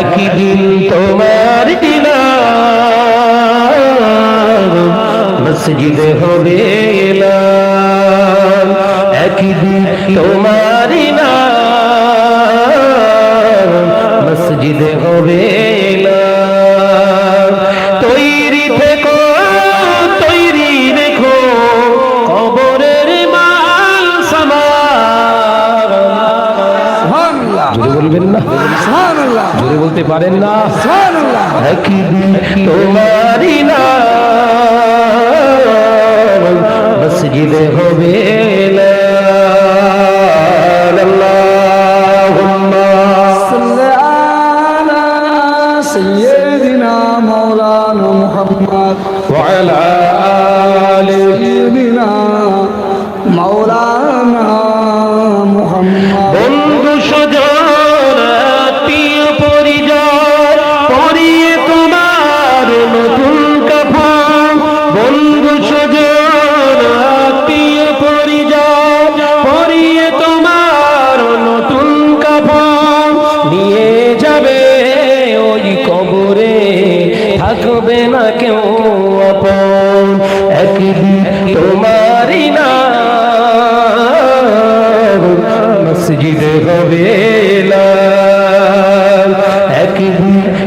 একই দিন তোমার দিনার মসজিদে হবে এলান একই দিন তোমার দিনার পারেন না। একদিন তোমারি না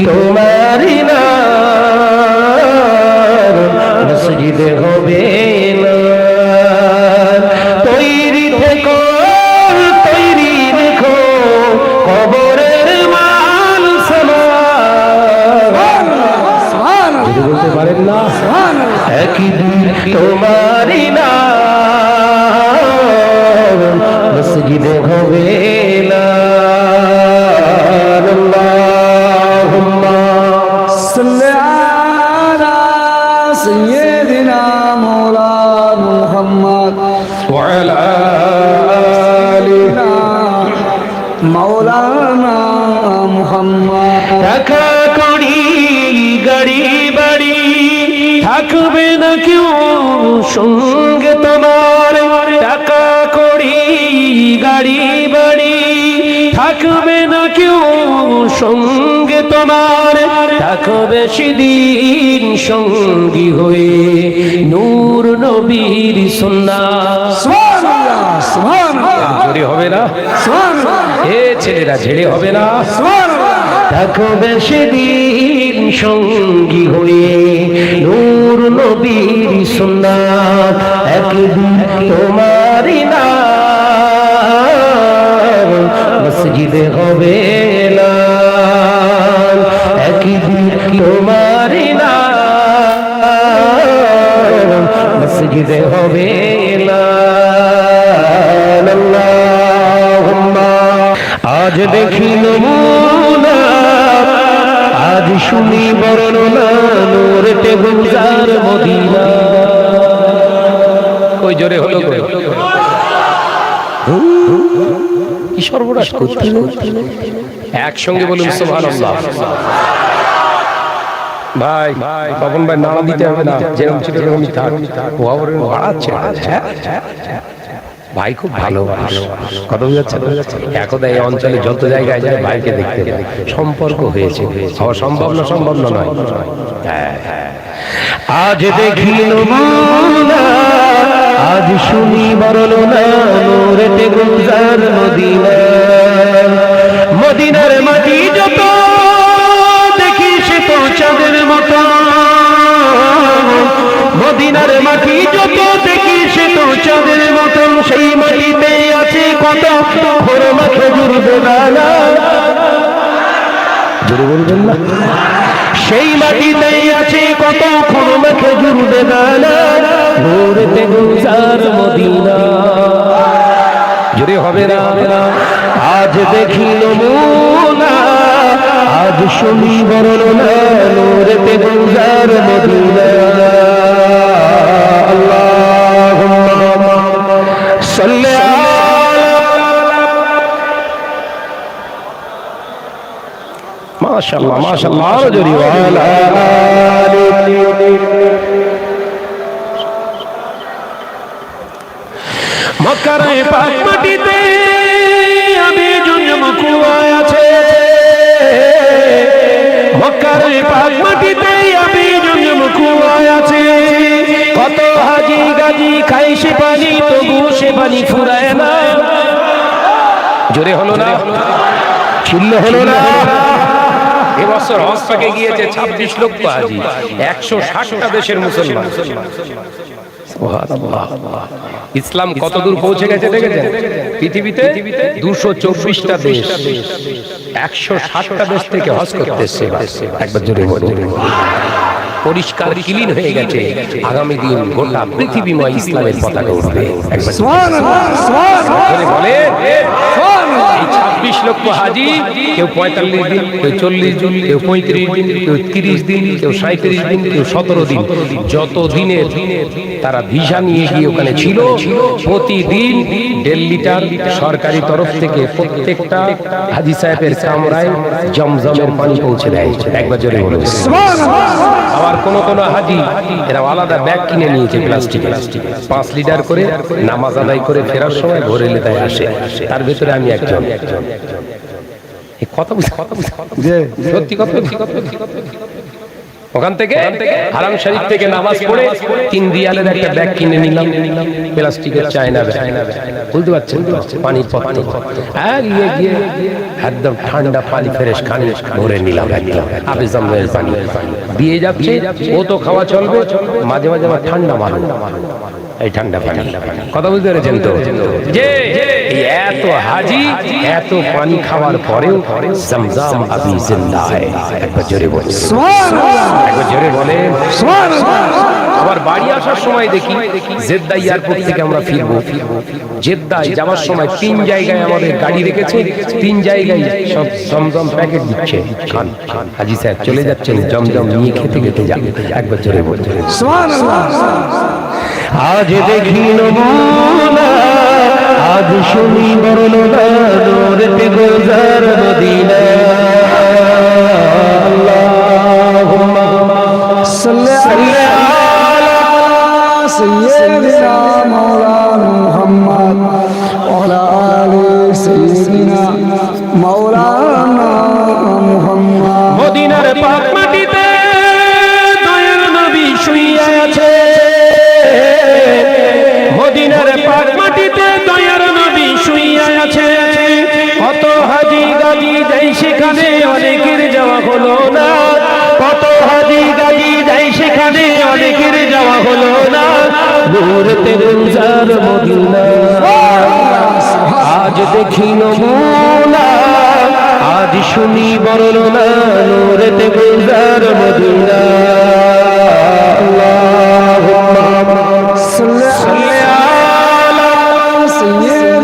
তোমারই না মসজিদে হবে এলান। তৈরি থেকো, তৈরি রেখো, কবরের মাল সমান বলতে পারেন না সুবহানাল্লাহ একদিন তোমারই না মসজিদে হবে এলান। صل على سيدنا مولانا محمد وعلى آله مولانا محمد টাকা কড়ি গাড়ি বাড়ি থাকবে না কেউ সঙ্গে তোমার টাকা কড়ি গাড়ি বাড়ি থাকবে না কেউ সঙ্গে তোমার থাকবে সেদিন সঙ্গী হয়ে। নূর নবীর সন্না জোরে হবে না? এ ছেলেরা ঝেড়ে হবে না? থাকো থাকবে সেদিন সঙ্গী হয়ে। নূর নবীর সুন্নাত। একদিন তোমারই না মসজিদে হবে। একদিন তোমারই না। মসজিদে হবে। আল্লাহুম্মা। আজ দেখি নমুনা। আজ শুনি বর্ণনা। মদিনা। ওই জোরে হলো গো। কি সর্বনাশ করতে একসঙ্গে বলুন সুবহানাল্লাহ। ভাই তখন ভাই নাম দিতে হবে না। যেরকম ছিল সেরকমই থাক আবার বাড়াচ্ছে ভাই খুব ভালো ভালো কথা বুঝাচ্ছে? একদা এই অঞ্চলে যত জায়গায় যায় ভাইকে দেখতে। সম্পর্ক হয়েছে। হওয়া সম্ভব না সম্ভব না নয়। হ্যাঁ, হ্যাঁ। আজ দেখি আজ শুনি বরল না নোরেতে গুলজার মদিনার মাটি যত দেখি সে তো চাঁদের মতন, সেই মাটিতে আছে কত খেজুর বেদানা না? সেই মাটিতে আছে কত খরমা খেজুর বেদানা নূরেতে গুলজার মদিনা। হবে না? আজ দেখি নমুনা, আজ শুনি বর্ণনা নূরেতে গুলজার মদিনা। মাশাআল্লাহ মাশাআল্লাহ আরও জোরে মক্কারে পাক মাটিতে আমি জন্ম কুয়ায় আছে। মক্কারে পাক মাটিতে আমি জন্ম কুয়ায় আছে। কত হাজি গাজি খাই সে পানি তবু সে পানি ফুরায় না। জোরে হলো না? ছিল হলো না? এবছর হজ পাকে গিয়েছে ছাব্বিশ লক্ষ হাজি একশো ষাটটা দেশের মুসলমান। ইসলাম কত দূর পৌঁছে গেছে দেখেছেন? পৃথিবীতে দুশো চব্বিশটা দেশ একশো ষাটটা দেশ থেকে হজ করতে একবার জোরে পরিষ্কার ক্লিন হয়ে গেছে। আগামী দিন গোটা পৃথিবীময় ইসলামের পতাকা উঠবে। একবার বলে ছাব্বিশ লক্ষ হাজি, কেউ পঁয়তাল্লিশ দিন, কেউ চল্লিশ দিন, কেউ পঁয়ত্রিশ দিন, কেউ তিরিশ দিন, কেউ সাঁত্রিশ দিন, কেউ সতেরো দিন। যত দিনের তারা ভিসা নিয়ে গিয়ে ওখানে ছিল, প্রতিদিন দিল্লিটার সরকারি তরফ থেকে প্রত্যেকটা হাজি সাহেবের কামরায় জমজমের পানি পৌঁছে দেয়। একবার জোরে বলে আবার কোন কোন হাজি এরা আলাদা ব্যাগ কিনে নিয়েছে প্লাস্টিক। পাঁচ লিটার করে নামাজ আদায় করে ফেরার সময় ভরে লেতায় আসে। তার ভেতরে আমি একজন। কথা বুঝ কথা বুঝ সত্যি কথা সত্যি কথা, সত্যি কথা। ওখান থেকে হারাম শরীফ থেকে নামাজ পড়ে তিন দিয়ালের একটা ব্যাগ কিনে নিলাম। প্লাস্টিকের চায়না ব্যাগ। বুঝতে পারছেন তো? পানির পত্র। আর গিয়ে গিয়ে একদম ঠান্ডা পানি ফ্রেশ খানি ভরে নিলাম একদম। আবে জমের পানি। দিয়ে যাচ্ছে ও তো খাওয়া চলবে। মাঝে মাঝে আমার ঠান্ডা মারো এই ঠান্ডা পানি। কথা বুঝতে পেরেছেন তো? যে এত হাজি এত পানি খাওয়ার পরেও জমজম আবি জিন্দা হয় একবার জোরে বলে। একবার জোরে বলে। আবার বাড়ি আসার সময় দেখি জেদ্দা এয়ারপোর্ট থেকে আমরা ফিরবো। জেদ্দায় যাওয়ার সময় তিন জায়গায় আমাদের গাড়ি রেখেছে। তিন জায়গায় সব জমজম প্যাকেট দিচ্ছে। খান হাজি স্যার চলে যাচ্ছেন জমজম নিয়ে খেতে খেতে যাবে একবার জোরে বলে। আজ দেখি নমুনা আজ শুনি বর্ণনা নূরেতে গোজার মদিনা। নূরতে গুলজার মদিনা। আজ দেখিল মোলা, আজ শুনি বর্ণনা নূরতে গুলজার মদিনা। আল্লাহুম্মা, সাল্লি আলা সাইয়্যিদিনা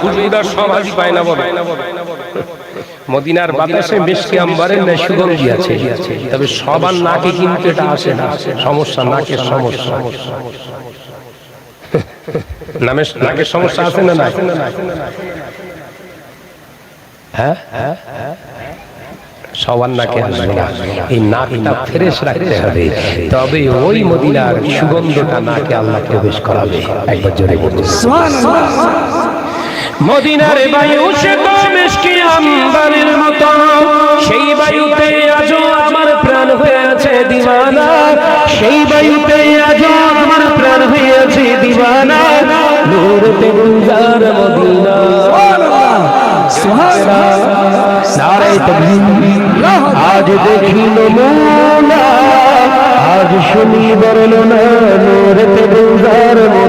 খুশবুদার পায় না বলে মদিনার বাতাসে মিষ্টি আম্বারের ন্যায় সুগন্ধি আছে। তবে সবার নাকে কিন্তু এটা আসে না। সমস্যা নাকের সমস্যা নামে নাকের সমস্যা আছে না না হ্যাঁ? সবার নাকে আসবে না। এই নাকটা ফ্রেশ রাখতে হবে। তবে ওই মদিনার সুগন্ধটা নাকে আল্লাহ প্রবেশ করাবে। একবার জোরে বলুন। মদিনারে বায়ু সে তো মিষ্টি আমদানির মতো। সেই বায়ুতে আজও আমার প্রাণ হয়েছে দিওয়ানা সেই বায়ুতে আজও আমার প্রাণ হয়েছে দিওয়ানা নূরতে গুলজার মদিনা। সুহানা সারে তবলিগ আজ দেখি নমুনা। আজ শুনি বর্ণনা নূরতে গুলজার মদিনা।